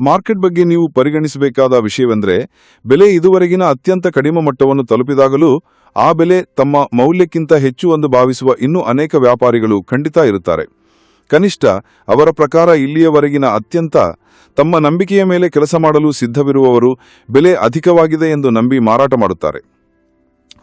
Market ಬಗ್ಗೆ ನೀವು ಪರಿಗಣಿಸಬೇಕಾದ ವಿಷಯವೆಂದರೆ, ಬೆಲೆ ಇದುವರೆಗಿನ ಅತ್ಯಂತ ಕಡಿಮೆ ಮಟ್ಟವನ್ನು ತಲುಪಿದಾಗಲೂ ಆ ಬೆಲೆ ತಮ್ಮ ಮೌಲ್ಯಕ್ಕಿಂತ ಹೆಚ್ಚು ಎಂದು ಭಾವಿಸುವ ಇನ್ನೂ ಅನೇಕ ವ್ಯಾಪಾರಿಗಳು ಖಂಡಿತ ಇರುತ್ತಾರೆ. ಕನಿಷ್ಠ ಅವರ ಪ್ರಕಾರ ಇಲ್ಲಿಯವರೆಗಿನ ಅತ್ಯಂತ ತಮ್ಮ ನಂಬಿಕೆಯ ಮೇಲೆ ಕೆಲಸ ಮಾಡಲು ಸಿದ್ಧವಿರುವವರು ಬೆಲೆ ಅಧಿಕವಾಗಿದೆ ಎಂದು ನಂಬಿ ಮಾರಾಟ ಮಾಡುತ್ತಾರೆ.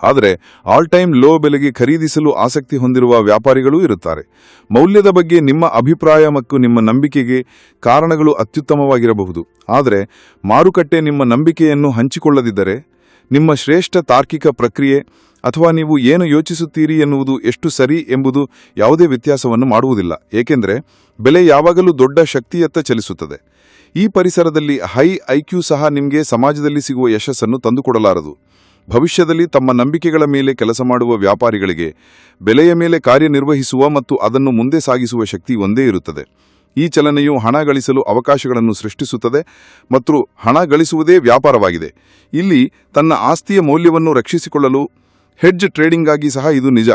ಆದರೆ ಆಲ್ ಟೈಮ್ ಲೋ ಬೆಲೆಗೆ ಖರೀದಿಸಲು ಆಸಕ್ತಿ ಹೊಂದಿರುವ ವ್ಯಾಪಾರಿಗಳೂ ಇರುತ್ತಾರೆ. ಮೌಲ್ಯದ ಬಗ್ಗೆ ನಿಮ್ಮ ಅಭಿಪ್ರಾಯ ಮತ್ತು ನಿಮ್ಮ ನಂಬಿಕೆಗೆ ಕಾರಣಗಳು ಅತ್ಯುತ್ತಮವಾಗಿರಬಹುದು. ಆದರೆ ಮಾರುಕಟ್ಟೆ ನಿಮ್ಮ ನಂಬಿಕೆಯನ್ನು ಹಂಚಿಕೊಳ್ಳದಿದ್ದರೆ, ನಿಮ್ಮ ಶ್ರೇಷ್ಠ ತಾರ್ಕಿಕ ಪ್ರಕ್ರಿಯೆ ಅಥವಾ ನೀವು ಏನು ಯೋಚಿಸುತ್ತೀರಿ ಎನ್ನುವುದು ಎಷ್ಟು ಸರಿ ಎಂಬುದು ಯಾವುದೇ ವ್ಯತ್ಯಾಸವನ್ನು ಮಾಡುವುದಿಲ್ಲ. ಏಕೆಂದರೆ ಬೆಲೆ ಯಾವಾಗಲೂ ದೊಡ್ಡ ಶಕ್ತಿಯತ್ತ ಚಲಿಸುತ್ತದೆ. ಈ ಪರಿಸರದಲ್ಲಿ ಹೈ ಐಕ್ಯೂ ಸಹ ನಿಮಗೆ ಸಮಾಜದಲ್ಲಿ ಸಿಗುವ ಯಶಸ್ಸನ್ನು ತಂದುಕೊಡಲಾರದು. ಭವಿಷ್ಯದಲ್ಲಿ ತಮ್ಮ ನಂಬಿಕೆಗಳ ಮೇಲೆ ಕೆಲಸ ಮಾಡುವ ವ್ಯಾಪಾರಿಗಳಿಗೆ, ಬೆಲೆಯ ಮೇಲೆ ಕಾರ್ಯನಿರ್ವಹಿಸುವ ಮತ್ತು ಅದನ್ನು ಮುಂದೆ ಸಾಗಿಸುವ ಶಕ್ತಿ ಒಂದೇ ಇರುತ್ತದೆ. ಈ ಚಲನೆಯು ಹಣ ಗಳಿಸಲು ಅವಕಾಶಗಳನ್ನು ಸೃಷ್ಟಿಸುತ್ತದೆ ಮತ್ತು ಹಣ ಗಳಿಸುವುದೇ ವ್ಯಾಪಾರವಾಗಿದೆ. ಇಲ್ಲಿ ತನ್ನ ಆಸ್ತಿಯ ಮೌಲ್ಯವನ್ನು ರಕ್ಷಿಸಿಕೊಳ್ಳಲು ಹೆಡ್ಜ್ ಟ್ರೇಡಿಂಗ್ಗಾಗಿ ಸಹ ಇದು ನಿಜ.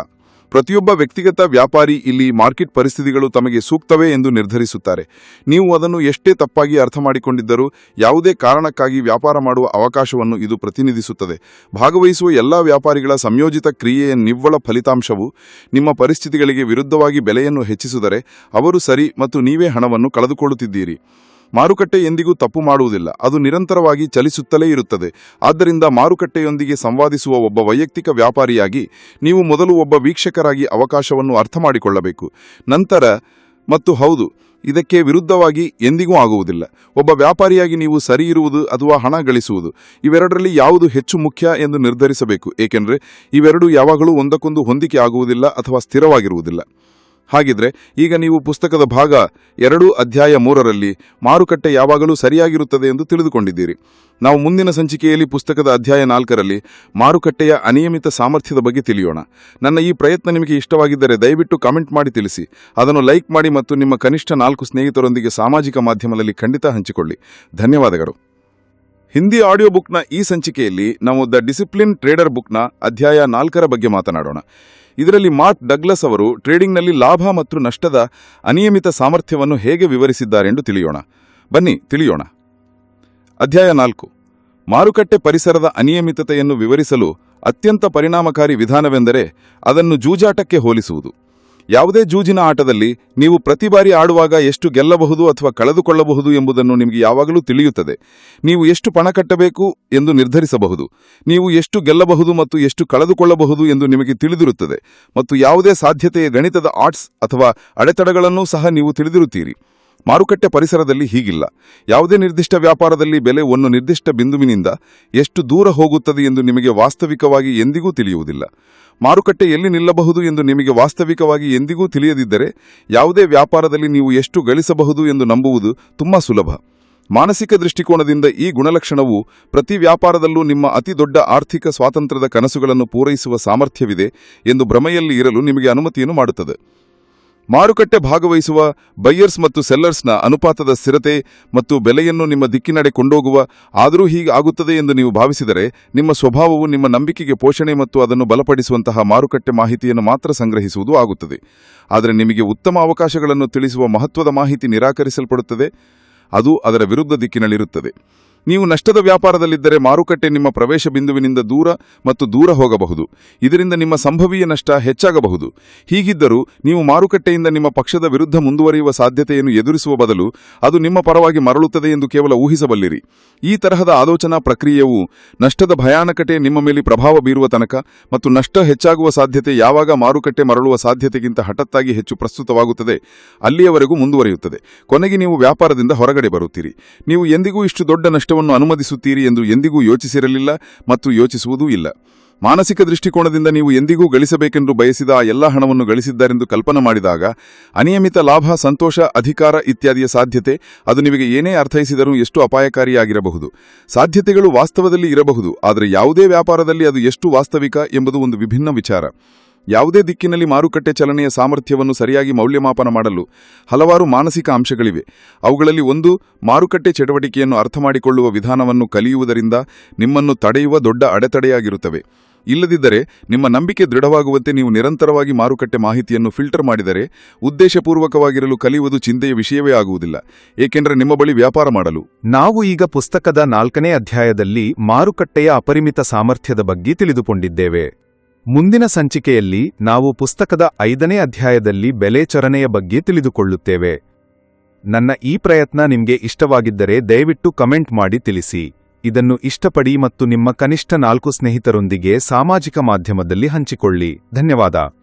ಪ್ರತಿಯೊಬ್ಬ ವ್ಯಕ್ತಿಗತ ವ್ಯಾಪಾರಿ ಇಲ್ಲಿ ಮಾರ್ಕೆಟ್ ಪರಿಸ್ಥಿತಿಗಳು ತಮಗೆ ಸೂಕ್ತವೇ ಎಂದು ನಿರ್ಧರಿಸುತ್ತಾರೆ. ನೀವು ಅದನ್ನು ಎಷ್ಟೇ ತಪ್ಪಾಗಿ ಅರ್ಥ ಮಾಡಿಕೊಂಡಿದ್ದರೂ ಯಾವುದೇ ಕಾರಣಕ್ಕಾಗಿ ವ್ಯಾಪಾರ ಮಾಡುವ ಅವಕಾಶವನ್ನು ಇದು ಪ್ರತಿನಿಧಿಸುತ್ತದೆ. ಭಾಗವಹಿಸುವ ಎಲ್ಲ ವ್ಯಾಪಾರಿಗಳ ಸಂಯೋಜಿತ ಕ್ರಿಯೆಯ ನಿವ್ವಳ ಫಲಿತಾಂಶವು ನಿಮ್ಮ ಪರಿಸ್ಥಿತಿಗಳಿಗೆ ವಿರುದ್ಧವಾಗಿ ಬೆಲೆಯನ್ನು ಹೆಚ್ಚಿಸಿದರೆ ಅವರು ಸರಿ ಮತ್ತು ನೀವೇ ಹಣವನ್ನು ಕಳೆದುಕೊಳ್ಳುತ್ತಿದ್ದೀರಿ. ಮಾರುಕಟ್ಟೆ ಎಂದಿಗೂ ತಪ್ಪು ಮಾಡುವುದಿಲ್ಲ. ಅದು ನಿರಂತರವಾಗಿ ಚಲಿಸುತ್ತಲೇ ಇರುತ್ತದೆ. ಆದ್ದರಿಂದ ಮಾರುಕಟ್ಟೆಯೊಂದಿಗೆ ಸಂವಾದಿಸುವ ಒಬ್ಬ ವೈಯಕ್ತಿಕ ವ್ಯಾಪಾರಿಯಾಗಿ ನೀವು ಮೊದಲು ಒಬ್ಬ ವೀಕ್ಷಕರಾಗಿ ಅವಕಾಶವನ್ನು ಅರ್ಥ ಮಾಡಿಕೊಳ್ಳಬೇಕು. ನಂತರ, ಮತ್ತು ಹೌದು, ಇದಕ್ಕೆ ವಿರುದ್ಧವಾಗಿ ಎಂದಿಗೂ ಆಗುವುದಿಲ್ಲ. ಒಬ್ಬ ವ್ಯಾಪಾರಿಯಾಗಿ ನೀವು ಸರಿ ಇರುವುದು ಅಥವಾ ಹಣ ಗಳಿಸುವುದು, ಇವೆರಡರಲ್ಲಿ ಯಾವುದು ಹೆಚ್ಚು ಮುಖ್ಯ ಎಂದು ನಿರ್ಧರಿಸಬೇಕು. ಏಕೆಂದರೆ, ಇವೆರಡೂ ಯಾವಾಗಲೂ ಒಂದಕ್ಕೊಂದು ಹೊಂದಿಕೆ ಆಗುವುದಿಲ್ಲ ಅಥವಾ ಸ್ಥಿರವಾಗಿರುವುದಿಲ್ಲ. ಹಾಗಿದ್ರೆ ಈಗ ನೀವು ಪುಸ್ತಕದ ಭಾಗ ಎರಡು ಅಧ್ಯಾಯ ಮೂರರಲ್ಲಿ ಮಾರುಕಟ್ಟೆ ಯಾವಾಗಲೂ ಸರಿಯಾಗಿರುತ್ತದೆ ಎಂದು ತಿಳಿದುಕೊಂಡಿದ್ದೀರಿ. ನಾವು ಮುಂದಿನ ಸಂಚಿಕೆಯಲ್ಲಿ ಪುಸ್ತಕದ ಅಧ್ಯಾಯ ನಾಲ್ಕರಲ್ಲಿ ಮಾರುಕಟ್ಟೆಯ ಅನಿಯಮಿತ ಸಾಮರ್ಥ್ಯದ ಬಗ್ಗೆ ತಿಳಿಯೋಣ. ನನ್ನ ಈ ಪ್ರಯತ್ನ ನಿಮಗೆ ಇಷ್ಟವಾಗಿದ್ದರೆ ದಯವಿಟ್ಟು ಕಾಮೆಂಟ್ ಮಾಡಿ ತಿಳಿಸಿ. ಅದನ್ನು ಲೈಕ್ ಮಾಡಿ ಮತ್ತು ನಿಮ್ಮ ಕನಿಷ್ಠ ನಾಲ್ಕು ಸ್ನೇಹಿತರೊಂದಿಗೆ ಸಾಮಾಜಿಕ ಮಾಧ್ಯಮದಲ್ಲಿ ಖಂಡಿತ ಹಂಚಿಕೊಳ್ಳಿ. ಧನ್ಯವಾದಗಳು. ಹಿಂದಿ ಆಡಿಯೋ ಬುಕ್ನ ಈ ಸಂಚಿಕೆಯಲ್ಲಿ ನಾವು ದ ಡಿಸಿಪ್ಲಿನ್ ಟ್ರೇಡರ್ ಬುಕ್ನ ಅಧ್ಯಾಯ ನಾಲ್ಕರ ಬಗ್ಗೆ ಮಾತನಾಡೋಣ. ಇದರಲ್ಲಿ ಮಾರ್ಕ್ ಡಗ್ಲಸ್ ಅವರು ಟ್ರೇಡಿಂಗ್ನಲ್ಲಿ ಲಾಭ ಮತ್ತು ನಷ್ಟದ ಅನಿಯಮಿತ ಸಾಮರ್ಥ್ಯವನ್ನು ಹೇಗೆ ವಿವರಿಸಿದ್ದಾರೆಂದು ತಿಳಿಯೋಣ. ಬನ್ನಿ, ತಿಳಿಯೋಣ. ಅಧ್ಯಾಯ ನಾಲ್ಕು. ಮಾರುಕಟ್ಟೆ ಪರಿಸರದ ಅನಿಯಮಿತತೆಯನ್ನು ವಿವರಿಸಲು ಅತ್ಯಂತ ಪರಿಣಾಮಕಾರಿ ವಿಧಾನವೆಂದರೆ ಅದನ್ನು ಜೂಜಾಟಕ್ಕೆ ಹೋಲಿಸುವುದು. ಯಾವುದೇ ಜೂಜಿನ ಆಟದಲ್ಲಿ ನೀವು ಪ್ರತಿ ಬಾರಿ ಆಡುವಾಗ ಎಷ್ಟು ಗೆಲ್ಲಬಹುದು ಅಥವಾ ಕಳೆದುಕೊಳ್ಳಬಹುದು ಎಂಬುದನ್ನು ನಿಮಗೆ ಯಾವಾಗಲೂ ತಿಳಿಯುತ್ತದೆ. ನೀವು ಎಷ್ಟು ಪಣ ಕಟ್ಟಬೇಕು ಎಂದು ನಿರ್ಧರಿಸಬಹುದು. ನೀವು ಎಷ್ಟು ಗೆಲ್ಲಬಹುದು ಮತ್ತು ಎಷ್ಟು ಕಳೆದುಕೊಳ್ಳಬಹುದು ಎಂದು ನಿಮಗೆ ತಿಳಿದಿರುತ್ತದೆ. ಮತ್ತು ಯಾವುದೇ ಸಾಧ್ಯತೆಯ ಗಣಿತದ ಆರ್ಟ್ಸ್ ಅಥವಾ ಅಡೆತಡೆಗಳನ್ನೂ ಸಹ ನೀವು ತಿಳಿದಿರುತ್ತೀರಿ. ಮಾರುಕಟ್ಟೆ ಪರಿಸರದಲ್ಲಿ ಹೀಗಿಲ್ಲ. ಯಾವುದೇ ನಿರ್ದಿಷ್ಟ ವ್ಯಾಪಾರದಲ್ಲಿ ಬೆಲೆ ಒಂದು ನಿರ್ದಿಷ್ಟ ಬಿಂದುವಿನಿಂದ ಎಷ್ಟು ದೂರ ಹೋಗುತ್ತದೆ ಎಂದು ನಿಮಗೆ ವಾಸ್ತವಿಕವಾಗಿ ಎಂದಿಗೂ ತಿಳಿಯುವುದಿಲ್ಲ. ಮಾರುಕಟ್ಟೆ ಎಲ್ಲಿ ನಿಲ್ಲಬಹುದು ಎಂದು ನಿಮಗೆ ವಾಸ್ತವಿಕವಾಗಿ ಎಂದಿಗೂ ತಿಳಿಯದಿದ್ದರೆ ಯಾವುದೇ ವ್ಯಾಪಾರದಲ್ಲಿ ನೀವು ಎಷ್ಟು ಗಳಿಸಬಹುದು ಎಂದು ನಂಬುವುದು ತುಂಬಾ ಸುಲಭ. ಮಾನಸಿಕ ದೃಷ್ಟಿಕೋನದಿಂದ ಈ ಗುಣಲಕ್ಷಣವು ಪ್ರತಿ ವ್ಯಾಪಾರದಲ್ಲೂ ನಿಮ್ಮ ಅತಿ ದೊಡ್ಡ ಆರ್ಥಿಕ ಸ್ವಾತಂತ್ರ್ಯದ ಕನಸುಗಳನ್ನು ಪೂರೈಸುವ ಸಾಮರ್ಥ್ಯವಿದೆ ಎಂದು ಭ್ರಮೆಯಲ್ಲಿ ಇರಲು ನಿಮಗೆ ಅನುಮತಿಯನ್ನು ಮಾಡುತ್ತದೆ. ಮಾರುಕಟ್ಟೆ ಭಾಗವಹಿಸುವ ಬೈಯರ್ಸ್ ಮತ್ತು ಸೆಲ್ಲರ್ಸ್ನ ಅನುಪಾತದ ಸ್ಥಿರತೆ ಮತ್ತು ಬೆಲೆಯನ್ನು ನಿಮ್ಮ ದಿಕ್ಕಿನಡೆ ಕೊಂಡೋಗುವ ಆದರೂ ಹೀಗೆ ಆಗುತ್ತದೆ ಎಂದು ನೀವು ಭಾವಿಸಿದರೆ ನಿಮ್ಮ ಸ್ವಭಾವವು ನಿಮ್ಮ ನಂಬಿಕೆಗೆ ಪೋಷಣೆ ಮತ್ತು ಅದನ್ನು ಬಲಪಡಿಸುವಂತಹ ಮಾರುಕಟ್ಟೆ ಮಾಹಿತಿಯನ್ನು ಮಾತ್ರ ಸಂಗ್ರಹಿಸುವುದು ಆಗುತ್ತದೆ. ಆದರೆ ನಿಮಗೆ ಉತ್ತಮ ಅವಕಾಶಗಳನ್ನು ತಿಳಿಸುವ ಮಹತ್ವದ ಮಾಹಿತಿ ನಿರಾಕರಿಸಲ್ಪಡುತ್ತದೆ. ಅದು ಅದರ ವಿರುದ್ಧ ದಿಕ್ಕಿನಲ್ಲಿರುತ್ತದೆ. ನೀವು ನಷ್ಟದ ವ್ಯಾಪಾರದಲ್ಲಿದ್ದರೆ ಮಾರುಕಟ್ಟೆ ನಿಮ್ಮ ಪ್ರವೇಶ ಬಿಂದುವಿನಿಂದ ದೂರ ಮತ್ತು ದೂರ ಹೋಗಬಹುದು. ಇದರಿಂದ ನಿಮ್ಮ ಸಂಭವೀಯ ನಷ್ಟ ಹೆಚ್ಚಾಗಬಹುದು. ಹೀಗಿದ್ದರೂ ನೀವು ಮಾರುಕಟ್ಟೆಯಿಂದ ನಿಮ್ಮ ಪಕ್ಷದ ವಿರುದ್ಧ ಮುಂದುವರಿಯುವ ಸಾಧ್ಯತೆಯನ್ನು ಎದುರಿಸುವ ಬದಲು ಅದು ನಿಮ್ಮ ಪರವಾಗಿ ಮರಳುತ್ತದೆ ಎಂದು ಕೇವಲ ಊಹಿಸಬಲ್ಲಿರಿ. ಈ ತರಹದ ಆಲೋಚನಾ ಪ್ರಕ್ರಿಯೆಯು ನಷ್ಟದ ಭಯಾನಕತೆ ನಿಮ್ಮ ಮೇಲೆ ಪ್ರಭಾವ ಬೀರುವ ತನಕ ಮತ್ತು ನಷ್ಟ ಹೆಚ್ಚಾಗುವ ಸಾಧ್ಯತೆ ಯಾವಾಗ ಮಾರುಕಟ್ಟೆ ಮರಳುವ ಸಾಧ್ಯತೆಗಿಂತ ಹಠತ್ತಾಗಿ ಹೆಚ್ಚು ಪ್ರಸ್ತುತವಾಗುತ್ತದೆ, ಅಲ್ಲಿಯವರೆಗೂ ಮುಂದುವರಿಯುತ್ತದೆ. ಕೊನೆಗೆ ನೀವು ವ್ಯಾಪಾರದಿಂದ ಹೊರಗಡೆ ಬರುತ್ತೀರಿ. ನೀವು ಎಂದಿಗೂ ಇಷ್ಟು ದೊಡ್ಡ ನಷ್ಟವನ್ನು ಅನುಮತಿಸುತ್ತೀರಿ ಎಂದು ಎಂದಿಗೂ ಯೋಚಿಸಿರಲಿಲ್ಲ ಮತ್ತು ಯೋಚಿಸುವುದೂ ಇಲ್ಲ. ಮಾನಸಿಕ ದೃಷ್ಟಿಕೋನದಿಂದ ನೀವು ಎಂದಿಗೂ ಗಳಿಸಬೇಕೆಂದು ಬಯಸಿದ ಆ ಎಲ್ಲ ಹಣವನ್ನು ಗಳಿಸಿದ್ದಾರೆಂದು ಕಲ್ಪನೆ ಮಾಡಿದಾಗ, ಅನಿಯಮಿತ ಲಾಭ, ಸಂತೋಷ, ಅಧಿಕಾರ ಇತ್ಯಾದಿಯ ಸಾಧ್ಯತೆ, ಅದು ನಿಮಗೆ ಏನೇ ಅರ್ಥೈಸಿದರೂ ಎಷ್ಟು ಅಪಾಯಕಾರಿಯಾಗಿರಬಹುದು. ಸಾಧ್ಯತೆಗಳು ವಾಸ್ತವದಲ್ಲಿ ಇರಬಹುದು, ಆದರೆ ಯಾವುದೇ ವ್ಯಾಪಾರದಲ್ಲಿ ಅದು ಎಷ್ಟು ವಾಸ್ತವಿಕ ಎಂಬುದು ಒಂದು ವಿಭಿನ್ನ ವಿಚಾರ. ಯಾವುದೇ ದಿಕ್ಕಿನಲ್ಲಿ ಮಾರುಕಟ್ಟೆ ಚಲನೆಯ ಸಾಮರ್ಥ್ಯವನ್ನು ಸರಿಯಾಗಿ ಮೌಲ್ಯಮಾಪನ ಮಾಡಲು ಹಲವಾರು ಮಾನಸಿಕ ಅಂಶಗಳಿವೆ. ಅವುಗಳಲ್ಲಿ ಒಂದು, ಮಾರುಕಟ್ಟೆ ಚಟುವಟಿಕೆಯನ್ನು ಅರ್ಥಮಾಡಿಕೊಳ್ಳುವ ವಿಧಾನವನ್ನು ಕಲಿಯುವುದರಿಂದ ನಿಮ್ಮನ್ನು ತಡೆಯುವ ದೊಡ್ಡ ಅಡೆತಡೆಯಾಗಿರುತ್ತವೆ. ಇಲ್ಲದಿದ್ದರೆ ನಿಮ್ಮ ನಂಬಿಕೆ ದೃಢವಾಗುವಂತೆ ನೀವು ನಿರಂತರವಾಗಿ ಮಾರುಕಟ್ಟೆ ಮಾಹಿತಿಯನ್ನು ಫಿಲ್ಟರ್ ಮಾಡಿದರೆ ಉದ್ದೇಶಪೂರ್ವಕವಾಗಿರಲು ಕಲಿಯುವುದು ಚಿಂತೆಯ ವಿಷಯವೇ ಆಗುವುದಿಲ್ಲ. ಏಕೆಂದರೆ ನಿಮ್ಮ ಬಳಿ ವ್ಯಾಪಾರ ಮಾಡಲು. ನಾವು ಈಗ ಪುಸ್ತಕದ ನಾಲ್ಕನೇ ಅಧ್ಯಾಯದಲ್ಲಿ ಮಾರುಕಟ್ಟೆಯ ಅಪರಿಮಿತ ಸಾಮರ್ಥ್ಯದ ಬಗ್ಗೆ ತಿಳಿದುಕೊಂಡಿದ್ದೇವೆ. ಮುಂದಿನ ಸಂಚಿಕೆಯಲ್ಲಿ ನಾವು ಪುಸ್ತಕದ ಐದನೇ ಅಧ್ಯಾಯದಲ್ಲಿ ಬೆಲೆ ಚಲನೆಯ ಬಗ್ಗೆ ತಿಳಿದುಕೊಳ್ಳುತ್ತೇವೆ. ನನ್ನ ಈ ಪ್ರಯತ್ನ ನಿಮಗೆ ಇಷ್ಟವಾಗಿದ್ದರೆ ದಯವಿಟ್ಟು ಕಮೆಂಟ್ ಮಾಡಿ ತಿಳಿಸಿ. ಇದನ್ನು ಇಷ್ಟಪಡಿ ಮತ್ತು ನಿಮ್ಮ ಕನಿಷ್ಠ ನಾಲ್ಕು ಸ್ನೇಹಿತರೊಂದಿಗೆ ಸಾಮಾಜಿಕ ಮಾಧ್ಯಮದಲ್ಲಿ ಹಂಚಿಕೊಳ್ಳಿ. ಧನ್ಯವಾದ.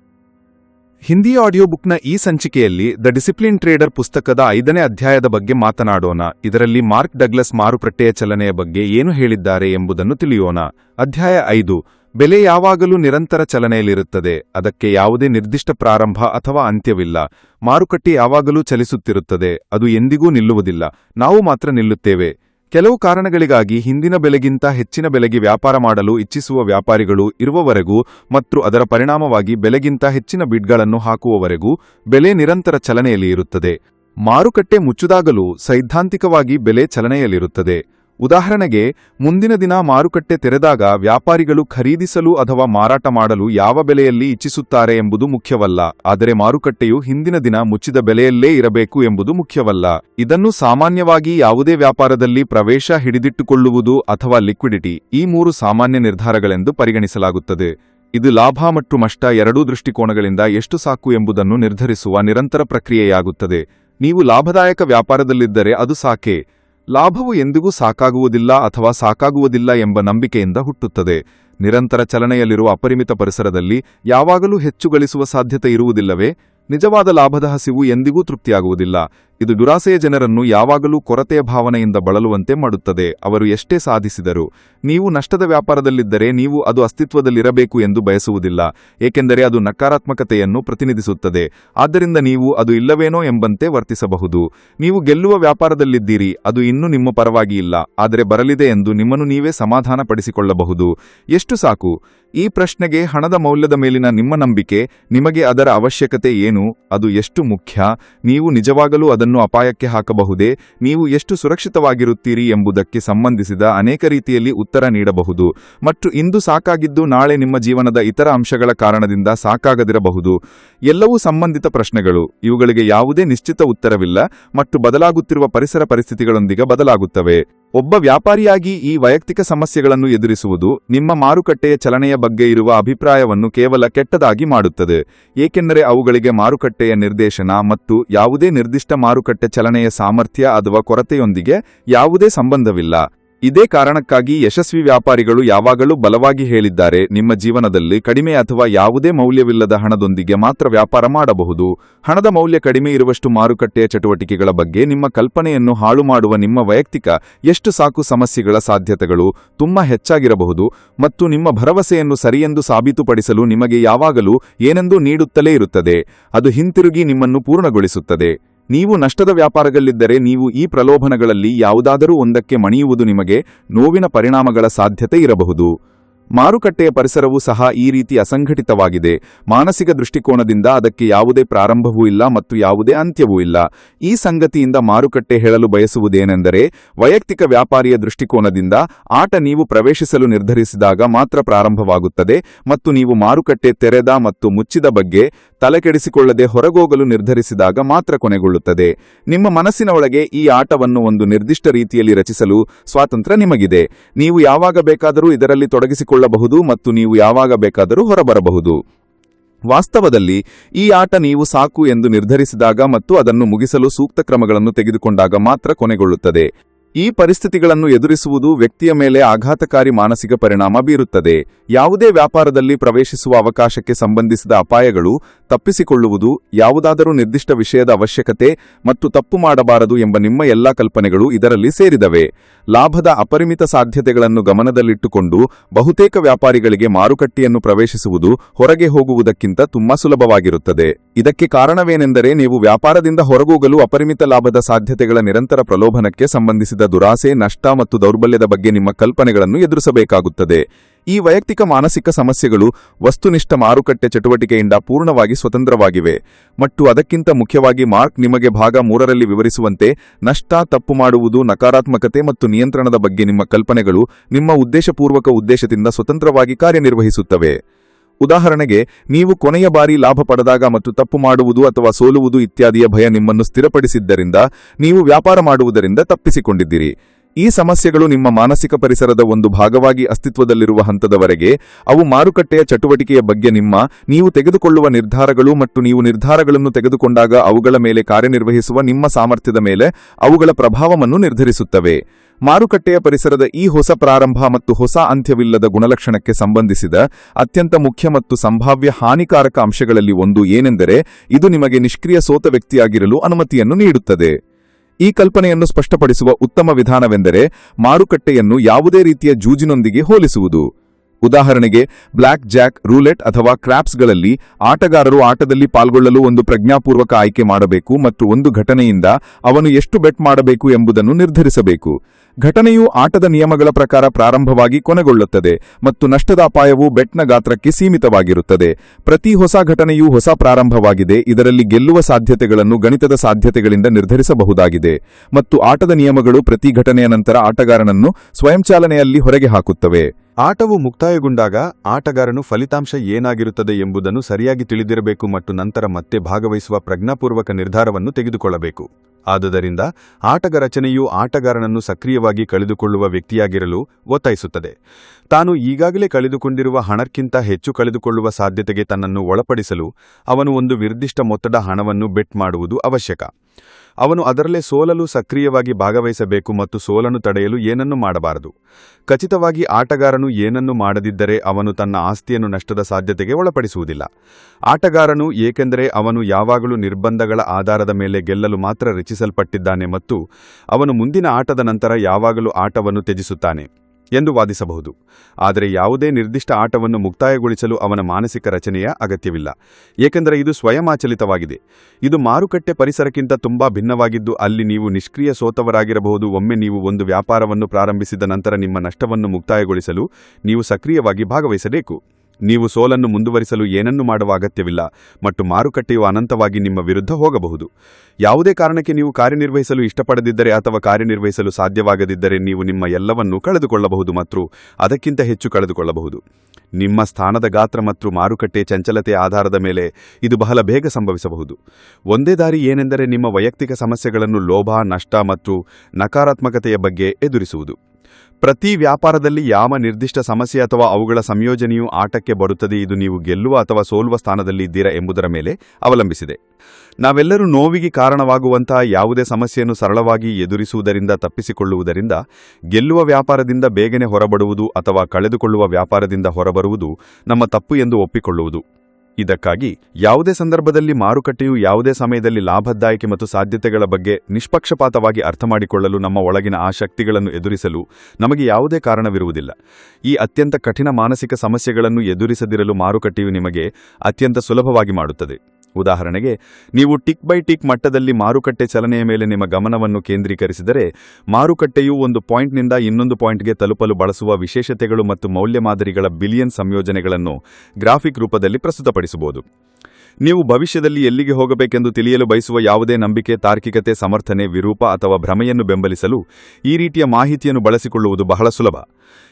ಹಿಂದಿ ಆಡಿಯೋ ಬುಕ್ನ ಈ ಸಂಚಿಕೆಯಲ್ಲಿ ದ ಡಿಸಿಪ್ಲಿನ್ ಟ್ರೇಡರ್ ಪುಸ್ತಕದ ಐದನೇ ಅಧ್ಯಾಯದ ಬಗ್ಗೆ ಮಾತನಾಡೋಣ. ಇದರಲ್ಲಿ ಮಾರ್ಕ್ ಡಗ್ಲಸ್ ಮಾರುಕಟ್ಟೆಯ ಚಲನೆಯ ಬಗ್ಗೆ ಏನು ಹೇಳಿದ್ದಾರೆ ಎಂಬುದನ್ನು ತಿಳಿಯೋಣ. ಅಧ್ಯಾಯ ಐದು. ಬೆಲೆ ಯಾವಾಗಲೂ ನಿರಂತರ ಚಲನೆಯಲ್ಲಿರುತ್ತದೆ, ಅದಕ್ಕೆ ಯಾವುದೇ ನಿರ್ದಿಷ್ಟ ಪ್ರಾರಂಭ ಅಥವಾ ಅಂತ್ಯವಿಲ್ಲ. ಮಾರುಕಟ್ಟೆ ಯಾವಾಗಲೂ ಚಲಿಸುತ್ತಿರುತ್ತದೆ, ಅದು ಎಂದಿಗೂ ನಿಲ್ಲುವುದಿಲ್ಲ. ನಾವು ಮಾತ್ರ ನಿಲ್ಲುತ್ತೇವೆ. ಕೆಲವು ಕಾರಣಗಳಿಗಾಗಿ ಹಿಂದಿನ ಬೆಲೆಗಿಂತ ಹೆಚ್ಚಿನ ಬೆಲೆಗೆ ವ್ಯಾಪಾರ ಮಾಡಲು ಇಚ್ಛಿಸುವ ವ್ಯಾಪಾರಿಗಳು ಇರುವವರೆಗೂ ಮತ್ತು ಅದರ ಪರಿಣಾಮವಾಗಿ ಬೆಲೆಗಿಂತ ಹೆಚ್ಚಿನ ಬಿಡ್ಗಳನ್ನು ಹಾಕುವವರೆಗೂ ಬೆಲೆ ನಿರಂತರ ಚಲನೆಯಲ್ಲಿ ಇರುತ್ತದೆ. ಮಾರುಕಟ್ಟೆ ಮುಚ್ಚುದಾಗಲೂ ಸೈದ್ಧಾಂತಿಕವಾಗಿ ಬೆಲೆ ಚಲನೆಯಲ್ಲಿರುತ್ತದೆ. ಉದಾಹರಣೆಗೆ, ಮುಂದಿನ ದಿನ ಮಾರುಕಟ್ಟೆ ತೆರೆದಾಗ ವ್ಯಾಪಾರಿಗಳು ಖರೀದಿಸಲು ಅಥವಾ ಮಾರಾಟ ಮಾಡಲು ಯಾವ ಬೆಲೆಯಲ್ಲಿ ಇಚ್ಛಿಸುತ್ತಾರೆ ಎಂಬುದು ಮುಖ್ಯವಲ್ಲ. ಆದರೆ ಮಾರುಕಟ್ಟೆಯು ಹಿಂದಿನ ದಿನ ಮುಚ್ಚಿದ ಬೆಲೆಯಲ್ಲೇ ಇರಬೇಕು ಎಂಬುದು ಮುಖ್ಯವಲ್ಲ. ಇದನ್ನು ಸಾಮಾನ್ಯವಾಗಿ ಯಾವುದೇ ವ್ಯಾಪಾರದಲ್ಲಿ ಪ್ರವೇಶ ಹಿಡಿದಿಟ್ಟುಕೊಳ್ಳುವುದು ಅಥವಾ ಲಿಕ್ವಿಡಿಟಿ ಈ ಮೂರು ಸಾಮಾನ್ಯ ನಿರ್ಧಾರಗಳೆಂದು ಪರಿಗಣಿಸಲಾಗುತ್ತದೆ. ಇದು ಲಾಭ ಮತ್ತು ನಷ್ಟ ಎರಡೂ ದೃಷ್ಟಿಕೋನಗಳಿಂದ ಎಷ್ಟು ಸಾಕು ಎಂಬುದನ್ನು ನಿರ್ಧರಿಸುವ ನಿರಂತರ ಪ್ರಕ್ರಿಯೆಯಾಗುತ್ತದೆ. ನೀವು ಲಾಭದಾಯಕ ವ್ಯಾಪಾರದಲ್ಲಿದ್ದರೆ ಅದು ಸಾಕೆ? ಲಾಭವು ಎಂದಿಗೂ ಸಾಕಾಗುವುದಿಲ್ಲ ಅಥವಾ ಸಾಕಾಗುವುದಿಲ್ಲ ಎಂಬ ನಂಬಿಕೆಯಿಂದ ಹುಟ್ಟುತ್ತದೆ. ನಿರಂತರ ಚಲನೆಯಲ್ಲಿರುವ ಅಪರಿಮಿತ ಪರಿಸರದಲ್ಲಿ ಯಾವಾಗಲೂ ಹೆಚ್ಚು ಗಳಿಸುವ ಸಾಧ್ಯತೆ ಇರುವುದಿಲ್ಲವೇ? ನಿಜವಾದ ಲಾಭದ ಹಸಿವು ಎಂದಿಗೂ ತೃಪ್ತಿಯಾಗುವುದಿಲ್ಲ. ಇದು ದುರಾಸೆಯ ಜನರನ್ನು ಯಾವಾಗಲೂ ಕೊರತೆಯ ಭಾವನೆಯಿಂದ ಬಳಲುವಂತೆ ಮಾಡುತ್ತದೆ. ಅವರು ಎಷ್ಟೇ ಸಾಧಿಸಿದರು, ನೀವು ನಷ್ಟದ ವ್ಯಾಪಾರದಲ್ಲಿದ್ದರೆ ನೀವು ಅದು ಅಸ್ತಿತ್ವದಲ್ಲಿರಬೇಕು ಎಂದು ಬಯಸುವುದಿಲ್ಲ, ಏಕೆಂದರೆ ಅದು ನಕಾರಾತ್ಮಕತೆಯನ್ನು ಪ್ರತಿನಿಧಿಸುತ್ತದೆ. ಆದ್ದರಿಂದ ನೀವು ಅದು ಇಲ್ಲವೇನೋ ಎಂಬಂತೆ ವರ್ತಿಸಬಹುದು. ನೀವು ಗೆಲ್ಲುವ ವ್ಯಾಪಾರದಲ್ಲಿದ್ದೀರಿ, ಅದು ಇನ್ನೂ ನಿಮ್ಮ ಪರವಾಗಿ ಇಲ್ಲ, ಆದರೆ ಬರಲಿದೆ ಎಂದು ನಿಮ್ಮನ್ನು ನೀವೇ ಸಮಾಧಾನಪಡಿಸಿಕೊಳ್ಳಬಹುದು. ಎಷ್ಟು ಸಾಕು? ಈ ಪ್ರಶ್ನೆಗೆ ಹಣದ ಮೌಲ್ಯದ ಮೇಲಿನ ನಿಮ್ಮ ನಂಬಿಕೆ, ನಿಮಗೆ ಅದರ ಅವಶ್ಯಕತೆ ಏನು? ಅದು ಎಷ್ಟು ಮುಖ್ಯ? ನೀವು ನಿಜವಾಗಲೂ ಅದನ್ನು ಅಪಾಯಕ್ಕೆ ಹಾಕಬಹುದೇ? ನೀವು ಎಷ್ಟು ಸುರಕ್ಷಿತವಾಗಿರುತ್ತೀರಿ ಎಂಬುದಕ್ಕೆ ಸಂಬಂಧಿಸಿದ ಅನೇಕ ರೀತಿಯಲ್ಲಿ ಉತ್ತರ ನೀಡಬಹುದು. ಮತ್ತು ಇಂದು ಸಾಕಾಗಿದ್ದು ನಾಳೆ ನಿಮ್ಮ ಜೀವನದ ಇತರ ಅಂಶಗಳ ಕಾರಣದಿಂದ ಸಾಕಾಗದಿರಬಹುದು. ಎಲ್ಲವೂ ಸಂಬಂಧಿತ ಪ್ರಶ್ನೆಗಳು. ಇವುಗಳಿಗೆ ಯಾವುದೇ ನಿಶ್ಚಿತ ಉತ್ತರವಿಲ್ಲ, ಮತ್ತು ಬದಲಾಗುತ್ತಿರುವ ಪರಿಸರ ಪರಿಸ್ಥಿತಿಗಳೊಂದಿಗೆ ಬದಲಾಗುತ್ತವೆ. ಒಬ್ಬ ವ್ಯಾಪಾರಿಯಾಗಿ ಈ ವೈಯಕ್ತಿಕ ಸಮಸ್ಯೆಗಳನ್ನು ಎದುರಿಸುವುದು ನಿಮ್ಮ ಮಾರುಕಟ್ಟೆಯ ಚಲನೆಯ ಬಗ್ಗೆ ಇರುವ ಅಭಿಪ್ರಾಯವನ್ನು ಕೇವಲ ಕೆಟ್ಟದಾಗಿ ಮಾಡುತ್ತದೆ, ಏಕೆಂದರೆ ಅವುಗಳಿಗೆ ಮಾರುಕಟ್ಟೆಯ ನಿರ್ದೇಶನ ಮತ್ತು ಯಾವುದೇ ನಿರ್ದಿಷ್ಟ ಮಾರುಕಟ್ಟೆ ಚಲನೆಯ ಸಾಮರ್ಥ್ಯ ಅಥವಾ ಕೊರತೆಯೊಂದಿಗೆ ಯಾವುದೇ ಸಂಬಂಧವಿಲ್ಲ. ಇದೇ ಕಾರಣಕ್ಕಾಗಿ ಯಶಸ್ವಿ ವ್ಯಾಪಾರಿಗಳು ಯಾವಾಗಲೂ ಬಲವಾಗಿ ಹೇಳಿದ್ದಾರೆ, ನಿಮ್ಮ ಜೀವನದಲ್ಲಿ ಕಡಿಮೆ ಅಥವಾ ಯಾವುದೇ ಮೌಲ್ಯವಿಲ್ಲದ ಹಣದೊಂದಿಗೆ ಮಾತ್ರ ವ್ಯಾಪಾರ ಮಾಡಬಹುದು. ಹಣದ ಮೌಲ್ಯ ಕಡಿಮೆ ಇರುವಷ್ಟು ಮಾರುಕಟ್ಟೆಯ ಚಟುವಟಿಕೆಗಳ ಬಗ್ಗೆ ನಿಮ್ಮ ಕಲ್ಪನೆಯನ್ನು ಹಾಳು ಮಾಡುವ ನಿಮ್ಮ ವೈಯಕ್ತಿಕ, ಎಷ್ಟು ಸಾಕು ಸಮಸ್ಯೆಗಳ ಸಾಧ್ಯತೆಗಳು ತುಂಬಾ ಹೆಚ್ಚಾಗಿರಬಹುದು ಮತ್ತು ನಿಮ್ಮ ಭರವಸೆಯನ್ನು ಸರಿಯೆಂದು ಸಾಬೀತುಪಡಿಸಲು ನಿಮಗೆ ಯಾವಾಗಲೂ ಏನೆಂದೂ ನೀಡುತ್ತಲೇ ಇರುತ್ತದೆ. ಅದು ಹಿಂತಿರುಗಿ ನಿಮ್ಮನ್ನು ಪೂರ್ಣಗೊಳಿಸುತ್ತದೆ. ನೀವು ನಷ್ಟದ ವ್ಯಾಪಾರದಲ್ಲಿದ್ದರೆ ನೀವು ಈ ಪ್ರಲೋಭನಗಳಲ್ಲಿ ಯಾವುದಾದರೂ ಒಂದಕ್ಕೆ ಮಣಿಯುವುದು ನಿಮಗೆ ನೋವಿನ ಪರಿಣಾಮಗಳ ಸಾಧ್ಯತೆ ಇರಬಹುದು. ಮಾರುಕಟ್ಟೆಯ ಪರಿಸರವೂ ಸಹ ಈ ರೀತಿ ಅಸಂಘಟಿತವಾಗಿದೆ. ಮಾನಸಿಕ ದೃಷ್ಟಿಕೋನದಿಂದ ಅದಕ್ಕೆ ಯಾವುದೇ ಪ್ರಾರಂಭವೂ ಇಲ್ಲ ಮತ್ತು ಯಾವುದೇ ಅಂತ್ಯವೂ ಇಲ್ಲ. ಈ ಸಂಗತಿಯಿಂದ ಮಾರುಕಟ್ಟೆ ಹೇಳಲು ಬಯಸುವುದೇನೆಂದರೆ, ವೈಯಕ್ತಿಕ ವ್ಯಾಪಾರಿಯ ದೃಷ್ಟಿಕೋನದಿಂದ ಆಟ ನೀವು ಪ್ರವೇಶಿಸಲು ನಿರ್ಧರಿಸಿದಾಗ ಮಾತ್ರ ಪ್ರಾರಂಭವಾಗುತ್ತದೆ ಮತ್ತು ನೀವು ಮಾರುಕಟ್ಟೆ ತೆರೆದ ಮತ್ತು ಮುಚ್ಚಿದ ಬಗ್ಗೆ ತಲೆಕೆಡಿಸಿಕೊಳ್ಳದೆ ಹೊರಗೋಗಲು ನಿರ್ಧರಿಸಿದಾಗ ಮಾತ್ರ ಕೊನೆಗೊಳ್ಳುತ್ತದೆ. ನಿಮ್ಮ ಮನಸ್ಸಿನ ಒಳಗೆ ಈ ಆಟವನ್ನು ಒಂದು ನಿರ್ದಿಷ್ಟ ರೀತಿಯಲ್ಲಿ ರಚಿಸಲು ಸ್ವಾತಂತ್ರ್ಯ ನಿಮಗಿದೆ. ನೀವು ಯಾವಾಗ ಬೇಕಾದರೂ ಇದರಲ್ಲಿ ತೊಡಗಿಸಿಕೊಳ್ಳಬಹುದು ಮತ್ತು ನೀವು ಯಾವಾಗ ಬೇಕಾದರೂ ಹೊರಬರಬಹುದು. ವಾಸ್ತವದಲ್ಲಿ ಈ ಆಟ ನೀವು ಸಾಕು ಎಂದು ನಿರ್ಧರಿಸಿದಾಗ ಮತ್ತು ಅದನ್ನು ಮುಗಿಸಲು ಸೂಕ್ತ ಕ್ರಮಗಳನ್ನು ತೆಗೆದುಕೊಂಡಾಗ ಮಾತ್ರ ಕೊನೆಗೊಳ್ಳುತ್ತದೆ. ಈ ಪರಿಸ್ಥಿತಿಗಳನ್ನು ಎದುರಿಸುವುದು ವ್ಯಕ್ತಿಯ ಮೇಲೆ ಆಘಾತಕಾರಿ ಮಾನಸಿಕ ಪರಿಣಾಮ ಬೀರುತ್ತದೆ. ಯಾವುದೇ ವ್ಯಾಪಾರದಲ್ಲಿ ಪ್ರವೇಶಿಸುವ ಅವಕಾಶಕ್ಕೆ ಸಂಬಂಧಿಸಿದ ಅಪಾಯಗಳು ತಪ್ಪಿಸಿಕೊಳ್ಳುವುದು ಯಾವುದಾದರೂ ನಿರ್ದಿಷ್ಟ ವಿಷಯದ ಅವಶ್ಯಕತೆ ಮತ್ತು ತಪ್ಪು ಮಾಡಬಾರದು ಎಂಬ ನಿಮ್ಮ ಎಲ್ಲಾ ಕಲ್ಪನೆಗಳು ಇದರಲ್ಲಿ ಸೇರಿದವೆ. ಲಾಭದ ಅಪರಿಮಿತ ಸಾಧ್ಯತೆಗಳನ್ನು ಗಮನದಲ್ಲಿಟ್ಟುಕೊಂಡು ಬಹುತೇಕ ವ್ಯಾಪಾರಿಗಳಿಗೆ ಮಾರುಕಟ್ಟೆಯನ್ನು ಪ್ರವೇಶಿಸುವುದು ಹೊರಗೆ ಹೋಗುವುದಕ್ಕಿಂತ ತುಂಬಾ ಸುಲಭವಾಗಿರುತ್ತದೆ. ಇದಕ್ಕೆ ಕಾರಣವೇನೆಂದರೆ ನೀವು ವ್ಯಾಪಾರದಿಂದ ಹೊರಗೋಗಲು ಅಪರಿಮಿತ ಲಾಭದ ಸಾಧ್ಯತೆಗಳ ನಿರಂತರ ಪ್ರಲೋಭನಕ್ಕೆ ಸಂಬಂಧಿಸಿದ ದುರಾಸೆ, ನಷ್ಟ ಮತ್ತು ದೌರ್ಬಲ್ಯದ ಬಗ್ಗೆ ನಿಮ್ಮ ಕಲ್ಪನೆಗಳನ್ನು ಎದುರಿಸಬೇಕಾಗುತ್ತದೆ. ಈ ವೈಯಕ್ತಿಕ ಮಾನಸಿಕ ಸಮಸ್ಯೆಗಳು ವಸ್ತುನಿಷ್ಠ ಮಾರುಕಟ್ಟೆ ಚಟುವಟಿಕೆಯಿಂದ ಪೂರ್ಣವಾಗಿ ಸ್ವತಂತ್ರವಾಗಿವೆ. ಮತ್ತು ಅದಕ್ಕಿಂತ ಮುಖ್ಯವಾಗಿ ಮಾರ್ಕ್ ನಿಮಗೆ ಭಾಗ ಮೂರರಲ್ಲಿ ವಿವರಿಸುವಂತೆ, ನಷ್ಟ, ತಪ್ಪು ಮಾಡುವುದು, ನಕಾರಾತ್ಮಕತೆ ಮತ್ತು ನಿಯಂತ್ರಣದ ಬಗ್ಗೆ ನಿಮ್ಮ ಕಲ್ಪನೆಗಳು ನಿಮ್ಮ ಉದ್ದೇಶಪೂರ್ವಕ ಉದ್ದೇಶದಿಂದ ಸ್ವತಂತ್ರವಾಗಿ ಕಾರ್ಯನಿರ್ವಹಿಸುತ್ತವೆ. ಉದಾಹರಣೆಗೆ, ನೀವು ಕೊನೆಯ ಬಾರಿ ಲಾಭ ಪಡೆದಾಗ ಮತ್ತು ತಪ್ಪು ಮಾಡುವುದು ಅಥವಾ ಸೋಲುವುದು ಇತ್ಯಾದಿಯ ಭಯ ನಿಮ್ಮನ್ನು ಸ್ಥಿರಪಡಿಸಿದ್ದರಿಂದ, ನೀವು ವ್ಯಾಪಾರ ಮಾಡುವುದರಿಂದ ತಪ್ಪಿಸಿಕೊಂಡಿದ್ದೀರಿ. ಈ ಸಮಸ್ಯೆಗಳು ನಿಮ್ಮ ಮಾನಸಿಕ ಪರಿಸರದ ಒಂದು ಭಾಗವಾಗಿ ಅಸ್ತಿತ್ವದಲ್ಲಿರುವ ಹಂತದವರೆಗೆ, ಅವು ಮಾರುಕಟ್ಟೆಯ ಚಟುವಟಿಕೆಯ ಬಗ್ಗೆ ನಿಮ್ಮ, ನೀವು ತೆಗೆದುಕೊಳ್ಳುವ ನಿರ್ಧಾರಗಳು ಮತ್ತು ನೀವು ನಿರ್ಧಾರಗಳನ್ನು ತೆಗೆದುಕೊಂಡಾಗ ಅವುಗಳ ಮೇಲೆ ಕಾರ್ಯನಿರ್ವಹಿಸುವ ನಿಮ್ಮ ಸಾಮರ್ಥ್ಯದ ಮೇಲೆ ಅವುಗಳ ಪ್ರಭಾವವನ್ನು ನಿರ್ಧರಿಸುತ್ತವೆ. ಮಾರುಕಟ್ಟೆಯ ಪರಿಸರದ ಈ ಹೊಸ ಪ್ರಾರಂಭ ಮತ್ತು ಹೊಸ ಅಂತ್ಯವಿಲ್ಲದ ಗುಣಲಕ್ಷಣಕ್ಕೆ ಸಂಬಂಧಿಸಿದ ಅತ್ಯಂತ ಮುಖ್ಯ ಮತ್ತು ಸಂಭಾವ್ಯ ಹಾನಿಕಾರಕ ಅಂಶಗಳಲ್ಲಿ ಒಂದು ಏನೆಂದರೆ ಇದು ನಿಮಗೆ ನಿಷ್ಕ್ರಿಯ ಸೋತ ವ್ಯಕ್ತಿಯಾಗಿರಲು ಅನುಮತಿಯನ್ನು ನೀಡುತ್ತದೆ. ಈ ಕಲ್ಪನೆಯನ್ನು ಸ್ಪಷ್ಟಪಡಿಸುವ ಉತ್ತಮ ವಿಧಾನವೆಂದರೆ ಮಾರುಕಟ್ಟೆಯನ್ನು ಯಾವುದೇ ರೀತಿಯ ಜೂಜಿನೊಂದಿಗೆ ಹೋಲಿಸುವುದು. ಉದಾಹರಣೆಗೆ ಬ್ಲ್ಯಾಕ್ ಜ್ಯಾಕ್ ರೂಲೆಟ್ ಅಥವಾ ಕ್ರಾಪ್ಸ್ಗಳಲ್ಲಿ ಆಟಗಾರರು ಆಟದಲ್ಲಿ ಪಾಲ್ಗೊಳ್ಳಲು ಒಂದು ಪ್ರಜ್ಞಾಪೂರ್ವಕ ಆಯ್ಕೆ ಮಾಡಬೇಕು ಮತ್ತು ಒಂದು ಘಟನೆಯಿಂದ ಅವನು ಎಷ್ಟು ಬೆಟ್ ಮಾಡಬೇಕು ಎಂಬುದನ್ನು ನಿರ್ಧರಿಸಬೇಕು. ಘಟನೆಯು ಆಟದ ನಿಯಮಗಳ ಪ್ರಕಾರ ಪ್ರಾರಂಭವಾಗಿ ಕೊನೆಗೊಳ್ಳುತ್ತದೆ ಮತ್ತು ನಷ್ಟದ ಅಪಾಯವು ಬೆಟ್ನ ಗಾತ್ರಕ್ಕೆ ಸೀಮಿತವಾಗಿರುತ್ತದೆ. ಪ್ರತಿ ಹೊಸ ಘಟನೆಯು ಹೊಸ ಪ್ರಾರಂಭವಾಗಿದೆ, ಇದರಲ್ಲಿ ಗೆಲ್ಲುವ ಸಾಧ್ಯತೆಗಳನ್ನು ಗಣಿತದ ಸಾಧ್ಯತೆಗಳಿಂದ ನಿರ್ಧರಿಸಬಹುದಾಗಿದೆ ಮತ್ತು ಆಟದ ನಿಯಮಗಳು ಪ್ರತಿ ಘಟನೆಯ ನಂತರ ಆಟಗಾರನನ್ನು ಸ್ವಯಂಚಾಲನೆಯಲ್ಲಿ ಹೊರಗೆ ಹಾಕುತ್ತವೆ. ಆಟವು ಮುಕ್ತಾಯಗೊಂಡಾಗ ಆಟಗಾರನು ಫಲಿತಾಂಶ ಏನಾಗಿರುತ್ತದೆ ಎಂಬುದನ್ನು ಸರಿಯಾಗಿ ತಿಳಿದಿರಬೇಕು ಮತ್ತು ನಂತರ ಮತ್ತೆ ಭಾಗವಹಿಸುವ ಪ್ರಜ್ಞಾಪೂರ್ವಕ ನಿರ್ಧಾರವನ್ನು ತೆಗೆದುಕೊಳ್ಳಬೇಕು. ಆದುದರಿಂದ ಆಟಗ ರಚನೆಯು ಆಟಗಾರನನ್ನು ಸಕ್ರಿಯವಾಗಿ ಕಳೆದುಕೊಳ್ಳುವ ವ್ಯಕ್ತಿಯಾಗಿರಲು ಒತ್ತಾಯಿಸುತ್ತದೆ. ತಾನು ಈಗಾಗಲೇ ಕಳೆದುಕೊಂಡಿರುವ ಹಣಕ್ಕಿಂತ ಹೆಚ್ಚು ಕಳೆದುಕೊಳ್ಳುವ ಸಾಧ್ಯತೆಗೆ ತನ್ನನ್ನು ಒಳಪಡಿಸಲು ಅವನು ಒಂದು ನಿರ್ದಿಷ್ಟ ಮೊತ್ತದ ಹಣವನ್ನು ಬೆಟ್ ಮಾಡುವುದು ಅವಶ್ಯಕ. ಅವನು ಅದರಲ್ಲೇ ಸೋಲಲು ಸಕ್ರಿಯವಾಗಿ ಭಾಗವಹಿಸಬೇಕು ಮತ್ತು ಸೋಲನ್ನು ತಡೆಯಲು ಏನನ್ನೂ ಮಾಡಬಾರದು. ಖಚಿತವಾಗಿ ಆಟಗಾರನು ಏನನ್ನು ಮಾಡದಿದ್ದರೆ ಅವನು ತನ್ನ ಆಸ್ತಿಯನ್ನು ನಷ್ಟದ ಸಾಧ್ಯತೆಗೆ ಒಳಪಡಿಸುವುದಿಲ್ಲ. ಆಟಗಾರನು ಏಕೆಂದರೆ ಅವನು ಯಾವಾಗಲೂ ನಿರ್ಬಂಧಗಳ ಆಧಾರದ ಮೇಲೆ ಗೆಲ್ಲಲು ಮಾತ್ರ ರಚಿಸಲ್ಪಟ್ಟಿದ್ದಾನೆ ಮತ್ತು ಅವನು ಮುಂದಿನ ಆಟದ ನಂತರ ಯಾವಾಗಲೂ ಆಟವನ್ನು ತ್ಯಜಿಸುತ್ತಾನೆ. ಎಂದು ವಾದಿಸಬಹುದು. ಆದರೆ ಯಾವುದೇ ನಿರ್ದಿಷ್ಟ ಆಟವನ್ನು ಮುಕ್ತಾಯಗೊಳಿಸಲು ಅವನ ಮಾನಸಿಕ ರಚನೆಯ ಅಗತ್ಯವಿಲ್ಲ. ಏಕೆಂದರೆ ಇದು ಸ್ವಯಮಾಚಲಿತವಾಗಿದೆ. ಇದು ಮಾರುಕಟ್ಟೆ ಪರಿಸರಕ್ಕಿಂತ ತುಂಬಾ ಭಿನ್ನವಾಗಿದ್ದು ಅಲ್ಲಿ ನೀವು ನಿಷ್ಕ್ರಿಯ ಸೋತವರಾಗಿರಬಹುದು. ಒಮ್ಮೆ ನೀವು ಒಂದು ವ್ಯಾಪಾರವನ್ನು ಪ್ರಾರಂಭಿಸಿದ ನಂತರ ನಿಮ್ಮ ನಷ್ಟವನ್ನು ಮುಕ್ತಾಯಗೊಳಿಸಲು ನೀವು ಸಕ್ರಿಯವಾಗಿ ಭಾಗವಹಿಸಬೇಕು. ನೀವು ಸೋಲನ್ನು ಮುಂದುವರಿಸಲು ಏನನ್ನೂ ಮಾಡುವ ಅಗತ್ಯವಿಲ್ಲ ಮತ್ತು ಮಾರುಕಟ್ಟೆಯು ಅನಂತವಾಗಿ ನಿಮ್ಮ ವಿರುದ್ಧ ಹೋಗಬಹುದು. ಯಾವುದೇ ಕಾರಣಕ್ಕೆ ನೀವು ಕಾರ್ಯನಿರ್ವಹಿಸಲು ಇಷ್ಟಪಡದಿದ್ದರೆ ಅಥವಾ ಕಾರ್ಯನಿರ್ವಹಿಸಲು ಸಾಧ್ಯವಾಗದಿದ್ದರೆ ನೀವು ನಿಮ್ಮ ಎಲ್ಲವನ್ನೂ ಕಳೆದುಕೊಳ್ಳಬಹುದು ಮತ್ತು ಅದಕ್ಕಿಂತ ಹೆಚ್ಚು ಕಳೆದುಕೊಳ್ಳಬಹುದು. ನಿಮ್ಮ ಸ್ಥಾನದ ಗಾತ್ರ ಮತ್ತು ಮಾರುಕಟ್ಟೆ ಚಂಚಲತೆಯ ಆಧಾರದ ಮೇಲೆ ಇದು ಬಹಳ ಬೇಗ ಸಂಭವಿಸಬಹುದು. ಒಂದೇ ದಾರಿ ಏನೆಂದರೆ ನಿಮ್ಮ ವೈಯಕ್ತಿಕ ಸಮಸ್ಯೆಗಳನ್ನು ಲೋಭ, ನಷ್ಟ ಮತ್ತು ನಕಾರಾತ್ಮಕತೆಯ ಬಗ್ಗೆ ಎದುರಿಸುವುದು. ಪ್ರತಿ ವ್ಯಾಪಾರದಲ್ಲಿ ಯಾವ ನಿರ್ದಿಷ್ಟ ಸಮಸ್ಯೆ ಅಥವಾ ಅವುಗಳ ಸಂಯೋಜನೆಯು ಆಟಕ್ಕೆ ಬರುತ್ತದೆ ಇದು ನೀವು ಗೆಲ್ಲುವ ಅಥವಾ ಸೋಲುವ ಸ್ಥಾನದಲ್ಲಿ ಇದ್ದೀರಾ ಎಂಬುದರ ಮೇಲೆ ಅವಲಂಬಿಸಿದೆ. ನಾವೆಲ್ಲರೂ ನೋವಿಗೆ ಕಾರಣವಾಗುವಂತಹ ಯಾವುದೇ ಸಮಸ್ಯೆಯನ್ನು ಸರಳವಾಗಿ ಎದುರಿಸುವುದರಿಂದ, ತಪ್ಪಿಸಿಕೊಳ್ಳುವುದರಿಂದ, ಗೆಲ್ಲುವ ವ್ಯಾಪಾರದಿಂದ ಬೇಗನೆ ಹೊರಬಡುವುದು ಅಥವಾ ಕಳೆದುಕೊಳ್ಳುವ ವ್ಯಾಪಾರದಿಂದ ಹೊರಬರುವುದು ನಮ್ಮ ತಪ್ಪು ಎಂದು ಒಪ್ಪಿಕೊಳ್ಳುವುದು. ಇದಕ್ಕಾಗಿ ಯಾವುದೇ ಸಂದರ್ಭದಲ್ಲಿ ಮಾರುಕಟ್ಟೆಯು ಯಾವುದೇ ಸಮಯದಲ್ಲಿ ಲಾಭದಾಯಕೆ ಮತ್ತು ಸಾಧ್ಯತೆಗಳ ಬಗ್ಗೆ ನಿಷ್ಪಕ್ಷಪಾತವಾಗಿ ಅರ್ಥಮಾಡಿಕೊಳ್ಳಲು ನಮ್ಮ ಒಳಗಿನ ಆ ಶಕ್ತಿಗಳನ್ನು ಎದುರಿಸಲು ನಮಗೆ ಯಾವುದೇ ಕಾರಣವಿರುವುದಿಲ್ಲ. ಈ ಅತ್ಯಂತ ಕಠಿಣ ಮಾನಸಿಕ ಸಮಸ್ಯೆಗಳನ್ನು ಎದುರಿಸದಿರಲು ಮಾರುಕಟ್ಟೆಯು ನಿಮಗೆ ಅತ್ಯಂತ ಸುಲಭವಾಗಿ ಮಾಡುತ್ತದೆ. ಉದಾಹರಣೆಗೆ, ನೀವು ಟಿಕ್ ಬೈ ಟಿಕ್ ಮಟ್ಟದಲ್ಲಿ ಮಾರುಕಟ್ಟೆ ಚಲನೆಯ ಮೇಲೆ ನಿಮ್ಮ ಗಮನವನ್ನು ಕೇಂದ್ರೀಕರಿಸಿದರೆ, ಮಾರುಕಟ್ಟೆಯು ಒಂದು ಪಾಯಿಂಟ್ನಿಂದ ಇನ್ನೊಂದು ಪಾಯಿಂಟ್ಗೆ ತಲುಪಲು ಬಳಸುವ ವಿಶೇಷತೆಗಳು ಮತ್ತು ಮೌಲ್ಯಮಾದರಿಗಳ ಬಿಲಿಯನ್ ಸಂಯೋಜನೆಗಳನ್ನು ಗ್ರಾಫಿಕ್ ರೂಪದಲ್ಲಿ ಪ್ರಸ್ತುತಪಡಿಸಬಹುದು. ನೀವು ಭವಿಷ್ಯದಲ್ಲಿ ಎಲ್ಲಿಗೆ ಹೋಗಬೇಕೆಂದು ತಿಳಿಯಲು ಬಯಸುವ ಯಾವುದೇ ನಂಬಿಕೆ, ತಾರ್ಕಿಕತೆ, ಸಮರ್ಥನೆ, ವಿರೂಪ ಅಥವಾ ಭ್ರಮೆಯನ್ನು ಬೆಂಬಲಿಸಲು ಈ ರೀತಿಯ ಮಾಹಿತಿಯನ್ನು ಬಳಸಿಕೊಳ್ಳುವುದು ಬಹಳ ಸುಲಭ.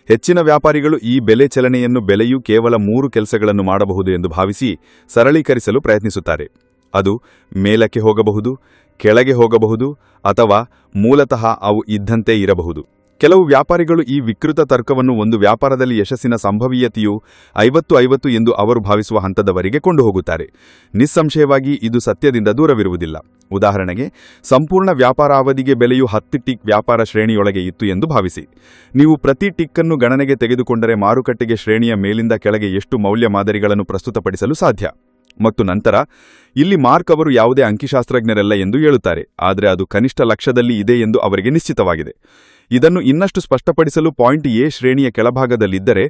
ಹೆಚ್ಚಿನ ವ್ಯಾಪಾರಿಗಳು ಈ ಬೆಲೆ ಚಲನೆಯನ್ನು ಬೆಲೆಯು ಕೇವಲ ಮೂರು ಕೆಲಸಗಳನ್ನು ಮಾಡಬಹುದು ಎಂದು ಭಾವಿಸಿ ಸರಳೀಕರಿಸಲು ಪ್ರಯತ್ನಿಸುತ್ತಾರೆ. ಅದು ಮೇಲಕ್ಕೆ ಹೋಗಬಹುದು, ಕೆಳಗೆ ಹೋಗಬಹುದು ಅಥವಾ ಮೂಲತಃ ಅವು ಇದ್ದಂತೆ ಇರಬಹುದು. ಕೆಲವು ವ್ಯಾಪಾರಿಗಳು ಈ ವಿಕೃತ ತರ್ಕವನ್ನು ಒಂದು ವ್ಯಾಪಾರದಲ್ಲಿ ಯಶಸ್ಸಿನ ಸಂಭವೀಯತೆಯು ಐವತ್ತು ಐವತ್ತು ಎಂದು ಅವರು ಭಾವಿಸುವ ಹಂತದವರೆಗೆ ಕೊಂಡು ಹೋಗುತ್ತಾರೆ ನಿಸ್ಸಂಶಯವಾಗಿ ಇದು ಸತ್ಯದಿಂದ ದೂರವಿರುವುದಿಲ್ಲ. ಉದಾಹರಣೆಗೆ, ಸಂಪೂರ್ಣ ವ್ಯಾಪಾರ ಅವಧಿಗೆ ಬೆಲೆಯು ಹತ್ತು ಟಿಕ್ ವ್ಯಾಪಾರ ಶ್ರೇಣಿಯೊಳಗೆ ಇತ್ತು ಎಂದು ಭಾವಿಸಿ. ನೀವು ಪ್ರತಿ ಟಿಕ್ಕನ್ನು ಗಣನೆಗೆ ತೆಗೆದುಕೊಂಡರೆ ಮಾರುಕಟ್ಟೆಗೆ ಶ್ರೇಣಿಯ ಮೇಲಿಂದ ಕೆಳಗೆ ಎಷ್ಟು ಮೌಲ್ಯ ಮಾದರಿಗಳನ್ನು ಪ್ರಸ್ತುತಪಡಿಸಲು ಸಾಧ್ಯ? ಮತ್ತು ನಂತರ, ಇಲ್ಲಿ ಮಾರ್ಕ್ ಅವರು ಯಾವುದೇ ಅಂಕಿಶಾಸ್ತ್ರಜ್ಞರಲ್ಲ ಎಂದು ಹೇಳುತ್ತಾರೆ, ಆದರೆ ಅದು ಕನಿಷ್ಠ ಲಕ್ಷದಲ್ಲಿ ಇದೆ ಎಂದು ಅವರಿಗೆ ನಿಶ್ಚಿತವಾಗಿದೆ. ಇದನ್ನು ಇನ್ನಷ್ಟು ಸ್ಪಷ್ಟಪಡಿಸಲು ಪಾಯಿಂಟ್ ಎ ಶ್ರೇಣಿಯ ಕೆಳಭಾಗದಲ್ಲಿದ್ದರೆ,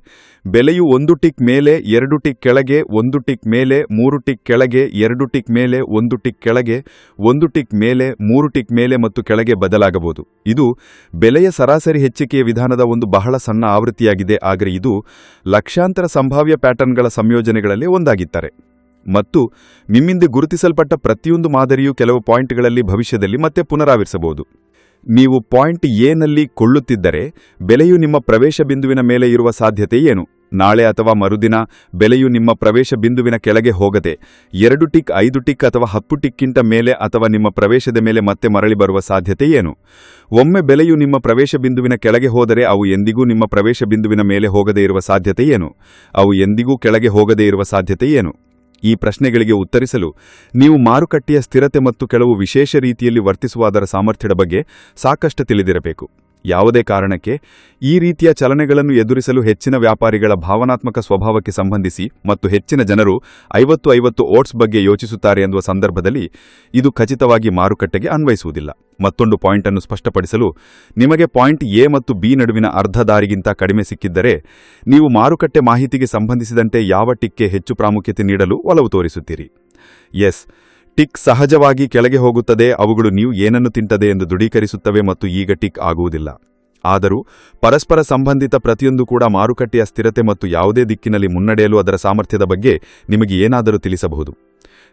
ಬೆಲೆಯು ಒಂದು ಟಿಕ್ ಮೇಲೆ ಎರಡು ಟಿಕ್ ಕೆಳಗೆ, ಒಂದು ಟಿಕ್ ಮೇಲೆ ಮೂರು ಟಿಕ್ ಕೆಳಗೆ, ಎರಡು ಟಿಕ್ ಮೇಲೆ ಒಂದು ಟಿಕ್ ಕೆಳಗೆ, ಒಂದು ಟಿಕ್ ಮೇಲೆ ಮೂರು ಟಿಕ್ ಮೇಲೆ ಮತ್ತು ಕೆಳಗೆ ಬದಲಾಗಬಹುದು. ಇದು ಬೆಲೆಯ ಸರಾಸರಿ ಹೆಚ್ಚಿಕೆಯ ವಿಧಾನದ ಒಂದು ಬಹಳ ಸಣ್ಣ ಆವೃತ್ತಿಯಾಗಿದೆ, ಆದರೆ ಇದು ಲಕ್ಷಾಂತರ ಸಂಭಾವ್ಯ ಪ್ಯಾಟರ್ನ್ಗಳ ಸಂಯೋಜನೆಗಳಲ್ಲಿ ಒಂದಾಗಿದ್ದಾರೆ ಮತ್ತು ನಿಮ್ಮಿಂದ ಗುರುತಿಸಲ್ಪಟ್ಟ ಪ್ರತಿಯೊಂದು ಮಾದರಿಯು ಕೆಲವು ಪಾಯಿಂಟ್ಗಳಲ್ಲಿ ಭವಿಷ್ಯದಲ್ಲಿ ಮತ್ತೆ ಪುನರಾವರ್ತಿಸಬಹುದು. ನೀವು ಪಾಯಿಂಟ್ ಎನಲ್ಲಿ ಕೊಳ್ಳುತ್ತಿದ್ದರೆ ಬೆಲೆಯು ನಿಮ್ಮ ಪ್ರವೇಶ ಬಿಂದುವಿನ ಮೇಲೆ ಇರುವ ಸಾಧ್ಯತೆ ಏನು? ನಾಳೆ ಅಥವಾ ಮರುದಿನ ಬೆಲೆಯು ನಿಮ್ಮ ಪ್ರವೇಶ ಬಿಂದುವಿನ ಕೆಳಗೆ ಹೋಗದೆ ಎರಡು ಟಿಕ್, ಐದು ಟಿಕ್ ಅಥವಾ ಹತ್ತು ಟಿಕ್ಕಿಂತ ಮೇಲೆ ಅಥವಾ ನಿಮ್ಮ ಪ್ರವೇಶದ ಮೇಲೆ ಮತ್ತೆ ಮರಳಿ ಬರುವ ಸಾಧ್ಯತೆ ಏನು? ಒಮ್ಮೆ ಬೆಲೆಯು ನಿಮ್ಮ ಪ್ರವೇಶ ಬಿಂದುವಿನ ಕೆಳಗೆ ಹೋದರೆ ಅವು ಎಂದಿಗೂ ನಿಮ್ಮ ಪ್ರವೇಶ ಬಿಂದುವಿನ ಮೇಲೆ ಹೋಗದೇ ಇರುವ ಸಾಧ್ಯತೆ ಏನು? ಅವು ಎಂದಿಗೂ ಕೆಳಗೆ ಹೋಗದೇ ಇರುವ ಸಾಧ್ಯತೆ ಏನು? ಈ ಪ್ರಶ್ನೆಗಳಿಗೆ ಉತ್ತರಿಸಲು ನೀವು ಮಾರುಕಟ್ಟೆಯ ಸ್ಥಿರತೆ ಮತ್ತು ಕೆಲವು ವಿಶೇಷ ರೀತಿಯಲ್ಲಿ ವರ್ತಿಸುವ ಅದರ ಸಾಮರ್ಥ್ಯದ ಬಗ್ಗೆ ಸಾಕಷ್ಟು ತಿಳಿದಿರಬೇಕು. ಯಾವುದೇ ಕಾರಣಕ್ಕೆ ಈ ರೀತಿಯ ಚಲನೆಗಳನ್ನು ಎದುರಿಸಲು ಹೆಚ್ಚಿನ ವ್ಯಾಪಾರಿಗಳ ಭಾವನಾತ್ಮಕ ಸ್ವಭಾವಕ್ಕೆ ಸಂಬಂಧಿಸಿ ಮತ್ತು ಹೆಚ್ಚಿನ ಜನರು ಐವತ್ತು ಐವತ್ತು ಓಟ್ಸ್ ಬಗ್ಗೆ ಯೋಚಿಸುತ್ತಾರೆ ಎನ್ನುವ ಸಂದರ್ಭದಲ್ಲಿ ಇದು ಖಚಿತವಾಗಿ ಮಾರುಕಟ್ಟೆಗೆ ಅನ್ವಯಿಸುವುದಿಲ್ಲ. ಮತ್ತೊಂದು ಪಾಯಿಂಟ್ ಅನ್ನು ಸ್ಪಷ್ಟಪಡಿಸಲು ನಿಮಗೆ ಪಾಯಿಂಟ್ ಎ ಮತ್ತು ಬಿ ನಡುವಿನ ಅರ್ಧ ದಾರಿಗಿಂತ ಕಡಿಮೆ ಸಿಕ್ಕಿದ್ದರೆ ನೀವು ಮಾರುಕಟ್ಟೆ ಮಾಹಿತಿಗೆ ಸಂಬಂಧಿಸಿದಂತೆ ಯಾವ ಟಿಕ್ಕೆ ಹೆಚ್ಚು ಪ್ರಾಮುಖ್ಯತೆ ನೀಡಲು ಒಲವು ತೋರಿಸುತ್ತೀರಿ. ಎಸ್. ಟಿಕ್ ಸಹಜವಾಗಿ ಕೆಳಗೆ ಹೋಗುತ್ತದೆ, ಅವುಗಳು ನೀವು ಏನನ್ನು ತಿಂತದೆ ಎಂದು ದೃಢೀಕರಿಸುತ್ತವೆ ಮತ್ತು ಈಗ ಟಿಕ್ ಆಗುವುದಿಲ್ಲ. ಆದರೂ, ಪರಸ್ಪರ ಸಂಬಂಧಿತ ಪ್ರತಿಯೊಂದು ಕೂಡ ಮಾರುಕಟ್ಟೆಯ ಸ್ಥಿರತೆ ಮತ್ತು ಯಾವುದೇ ದಿಕ್ಕಿನಲ್ಲಿ ಮುನ್ನಡೆಯಲು ಅದರ ಸಾಮರ್ಥ್ಯದ ಬಗ್ಗೆ ನಿಮಗೆ ಏನಾದರೂ ತಿಳಿಸಬಹುದು.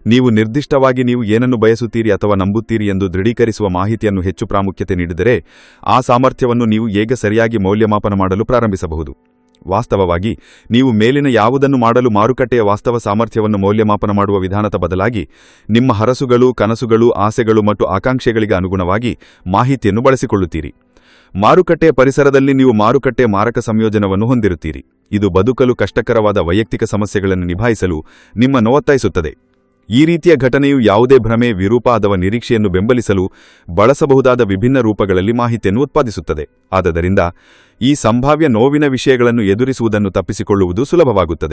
ನೀವು ನಿರ್ದಿಷ್ಟವಾಗಿ ನೀವು ಏನನ್ನು ಬಯಸುತ್ತೀರಿ ಅಥವಾ ನಂಬುತ್ತೀರಿ ಎಂದು ದೃಢೀಕರಿಸುವ ಮಾಹಿತಿಯನ್ನು ಹೆಚ್ಚು ಪ್ರಾಮುಖ್ಯತೆ ನೀಡಿದರೆ, ಆ ಸಾಮರ್ಥ್ಯವನ್ನು ನೀವು ಹೇಗೆ ಸರಿಯಾಗಿ ಮೌಲ್ಯಮಾಪನ ಮಾಡಲು ಪ್ರಾರಂಭಿಸಬಹುದು. ವಾಸ್ತವವಾಗಿ ನೀವು ಮೇಲಿನ ಯಾವುದನ್ನು ಮಾಡಲು ಮಾರುಕಟ್ಟೆಯ ವಾಸ್ತವ ಸಾಮರ್ಥ್ಯವನ್ನು ಮೌಲ್ಯಮಾಪನ ಮಾಡುವ ವಿಧಾನದ ಬದಲಾಗಿ ನಿಮ್ಮ ಹರಸುಗಳು, ಕನಸುಗಳು, ಆಸೆಗಳು ಮತ್ತು ಆಕಾಂಕ್ಷೆಗಳಿಗೆ ಅನುಗುಣವಾಗಿ ಮಾಹಿತಿಯನ್ನು ಬಳಸಿಕೊಳ್ಳುತ್ತೀರಿ. ಮಾರುಕಟ್ಟೆಯ ಪರಿಸರದಲ್ಲಿ ನೀವು ಮಾರುಕಟ್ಟೆ ಮಾರಕ ಸಂಯೋಜನವನ್ನು ಹೊಂದಿರುತ್ತೀರಿ. ಇದು ಬದುಕಲು ಕಷ್ಟಕರವಾದ ವೈಯಕ್ತಿಕ ಸಮಸ್ಯೆಗಳನ್ನು ನಿಭಾಯಿಸಲು ನಿಮ್ಮನ್ನು ಒತ್ತಾಯಿಸುತ್ತದೆ ಈ ರೀತಿಯ ಘಟನೆಯು ಯಾವುದೇ ಭ್ರಮೆ, ವಿರೂಪ ಅಥವಾ ನಿರೀಕ್ಷೆಯನ್ನು ಬೆಂಬಲಿಸಲು ಬಳಸಬಹುದಾದ ವಿಭಿನ್ನ ರೂಪಗಳಲ್ಲಿ ಮಾಹಿತಿಯನ್ನು ಉತ್ಪಾದಿಸುತ್ತದೆ. ಆದ್ದರಿಂದ ಈ ಸಂಭಾವ್ಯ ನೋವಿನ ವಿಷಯಗಳನ್ನು ಎದುರಿಸುವುದನ್ನು ತಪ್ಪಿಸಿಕೊಳ್ಳುವುದು ಸುಲಭವಾಗುತ್ತದೆ.